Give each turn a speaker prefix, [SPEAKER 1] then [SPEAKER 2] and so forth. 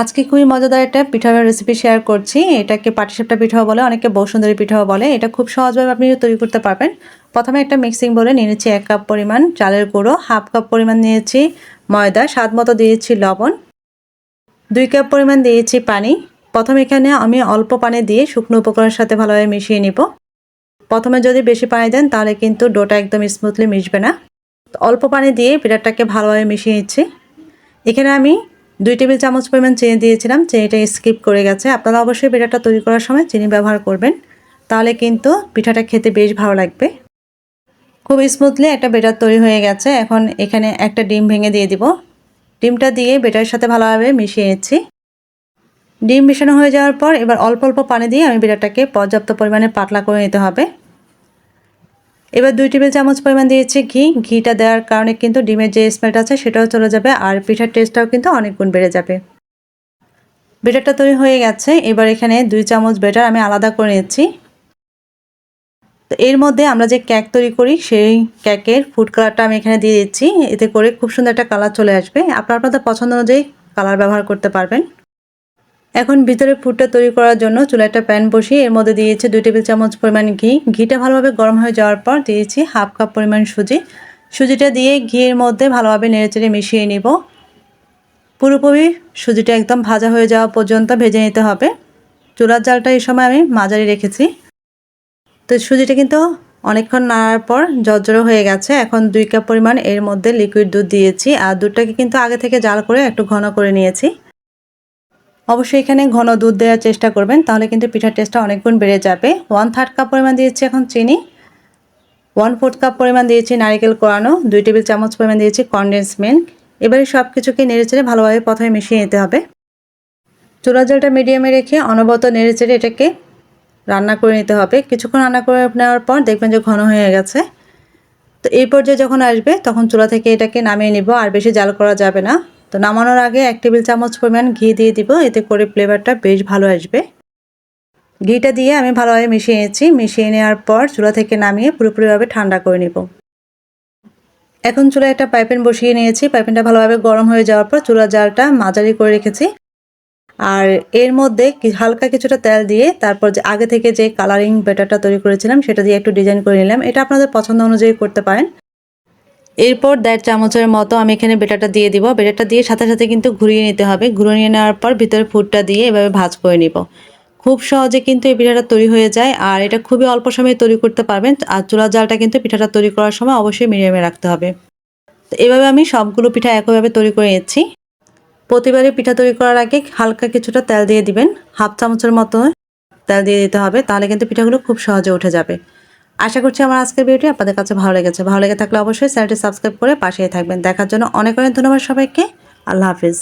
[SPEAKER 1] আজকে খুবই মজাদার একটা পিঠার রেসিপি শেয়ার করছি। এটাকে পাটিসাপটা পিঠাও বলে অনেকে বসুন্দরী পিঠাও বলে। এটা খুব সহজভাবে আপনি তৈরি করতে পারবেন। প্রথমে একটা মিক্সিং বলে নিয়ে নিচ্ছি এক কাপ পরিমাণ চালের গুঁড়ো, হাফ কাপ পরিমাণ নিয়েছি ময়দা, স্বাদ মতো দিয়েছি লবণ, দুই কাপ পরিমাণ দিয়েছি পানি। প্রথম এখানে আমি অল্প পানি দিয়ে শুকনো উপকরণের সাথে ভালোভাবে মিশিয়ে নিব। প্রথমে যদি বেশি পানি দেন, তাহলে কিন্তু ডোটা একদম স্মুথলি মিশবে না। অল্প পানি দিয়ে পিঠাটাকে ভালোভাবে মিশিয়ে নিচ্ছি। এখানে আমি দুই টেবিল চামচ পরিমাণ চিনি দিয়েছিলাম। চিনিটা স্কিপ করে গেছে। আপনারা অবশ্যই পিঠাটা তৈরি করার সময় চিনি ব্যবহার করবেন। তাহলে কিন্তু পিঠাটা খেতে বেশ ভালো লাগবে। খুব স্মুথলি একটা বেটার তৈরি হয়ে গেছে। এখন এখানে একটা ডিম ভেঙে দিয়ে দিব। ডিমটা দিয়ে বেটারের সাথে ভালোভাবে মিশিয়ে নিচ্ছি। ডিম মেশানো হয়ে যাওয়ার পর এবার অল্প অল্প পানি দিয়ে আমি বেটারটাকে পর্যাপ্ত পরিমাণে পাতলা করে নিতে হবে। এবার দুই টেবিল চামচ পরিমাণ দিয়েছি ঘি। ঘিটা দেওয়ার কারণে কিন্তু ডিমের যে স্মেলটা আছে সেটাও চলে যাবে আর পিঠার টেস্টটাও কিন্তু অনেক গুণ বেড়ে যাবে। বেটারটা তৈরি হয়ে গেছে। এবার এখানে দুই চামচ বেটার আমি আলাদা করে নিচ্ছি। তো এর মধ্যে আমরা যে ক্যাক তৈরি করি, সেই ক্যাকের ফুড কালারটা আমি এখানে দিয়ে দিচ্ছি। এতে করে খুব সুন্দর একটা কালার চলে আসবে। আপনার আপনাদের পছন্দ অনুযায়ী কালার ব্যবহার করতে পারবেন। এখন ভিতরে ফুডটা তৈরি করার জন্য চুলা একটা প্যান বসিয়ে এর মধ্যে দিয়েছি দুই টেবিল চামচ পরিমাণ ঘি। ঘিটা ভালোভাবে গরম হয়ে যাওয়ার পর দিয়েছি হাফ কাপ পরিমাণ সুজি। সুজিটা দিয়ে ঘিয়ের মধ্যে ভালোভাবে নেড়েচেড়ে মিশিয়ে নিব। পুরোপুরি সুজিটা একদম ভাজা হয়ে যাওয়া পর্যন্ত ভেজে নিতে হবে। চুলার জালটা এই সময় আমি মাঝারি রেখেছি। তো সুজিটা কিন্তু অনেকক্ষণ নাড়ার পর জর্জরো হয়ে গেছে। এখন দুই কাপ পরিমাণ এর মধ্যে লিকুইড দুধ দিয়েছি। আর দুধটাকে কিন্তু আগে থেকে জাল করে একটু ঘন করে নিয়েছি। অবশ্যই এখানে ঘন দুধ দেওয়ার চেষ্টা করবেন, তাহলে কিন্তু পিঠার টেস্টটা অনেকগুণ বেড়ে যাবে। ওয়ান থার্ড কাপ পরিমাণ দিয়েছি এখন চিনি ওয়ান ফোর্থ কাপ পরিমাণ দিয়েছি নারিকেল কোরানো, দুই টেবিল চামচ পরিমাণ দিয়েছি কনডেন্স মিল্ক এবারে সব কিছুকে নেড়েচেড়ে ভালোভাবে প্রথমে মিশিয়ে নিতে হবে। চুলা জলটা মিডিয়ামে রেখে অনবরত নেড়েচেড়ে এটাকে রান্না করে নিতে হবে। কিছুক্ষণ রান্না করে নেওয়ার পর দেখবেন যে ঘন হয়ে গেছে। তো এই পর্যায়ে যখন আসবে, তখন চুলা থেকে এটাকে নামিয়ে নিব, আর বেশি জাল করা যাবে না। তো নামানোর আগে এক টেবিল চামচ পরিমাণ ঘি দিয়ে দিব, এতে করে ফ্লেভারটা বেশ ভালো আসবে। ঘিটা দিয়ে আমি ভালোভাবে মিশিয়ে নিয়েছি। মিশিয়ে নেওয়ার পর চুলা থেকে নামিয়ে পুরোপুরিভাবে ঠান্ডা করে নিব। এখন চুলায় একটা পাইপেন বসিয়ে নিয়েছি। পাইপেনটা ভালোভাবে গরম হয়ে যাওয়ার পর চুলার জালটা মাঝারি করে রেখেছি। আর এর মধ্যে হালকা কিছুটা তেল দিয়ে তারপর যে আগে থেকে যে কালারিং ব্যাটারটা তৈরি করেছিলাম, সেটা দিয়ে একটু ডিজাইন করে নিলাম। এটা আপনাদের পছন্দ অনুযায়ী করতে পারেন। এরপর দেড় চামচের মতো আমি এখানে বেটাটা দিয়ে দিব। বেটাটা দিয়ে সাথে সাথে কিন্তু ঘুরিয়ে নিতে হবে। ঘুরিয়ে নেওয়ার পর ভিতরে ফুটটা দিয়ে এভাবে ভাজ করে নিব। খুব সহজে কিন্তু এই পিঠাটা তৈরি হয়ে যায় আর এটা খুবই অল্প সময়ে তৈরি করতে পারবেন। আর চুলার জালটা কিন্তু পিঠাটা তৈরি করার সময় অবশ্যই মিডিয়ামে রাখতে হবে। তো এভাবে আমি সবগুলো পিঠা একইভাবে তৈরি করে নিচ্ছি। প্রতিবারই পিঠা তৈরি করার আগে হালকা কিছুটা তেল দিয়ে দিবেন। হাফ চামচের মতো তেল দিয়ে দিতে হবে। তাহলে কিন্তু পিঠাগুলো খুব সহজে উঠে যাবে। আশা করছি আমার আজকের ভিডিওটি আপনাদের কাছে ভালো লেগেছে। ভালো লেগে থাকলে অবশ্যই চ্যানেলটি সাবস্ক্রাইব করে পাশেই থাকবেন। দেখার জন্য অনেক অনেক ধন্যবাদ সবাইকে। আল্লাহ হাফিজ।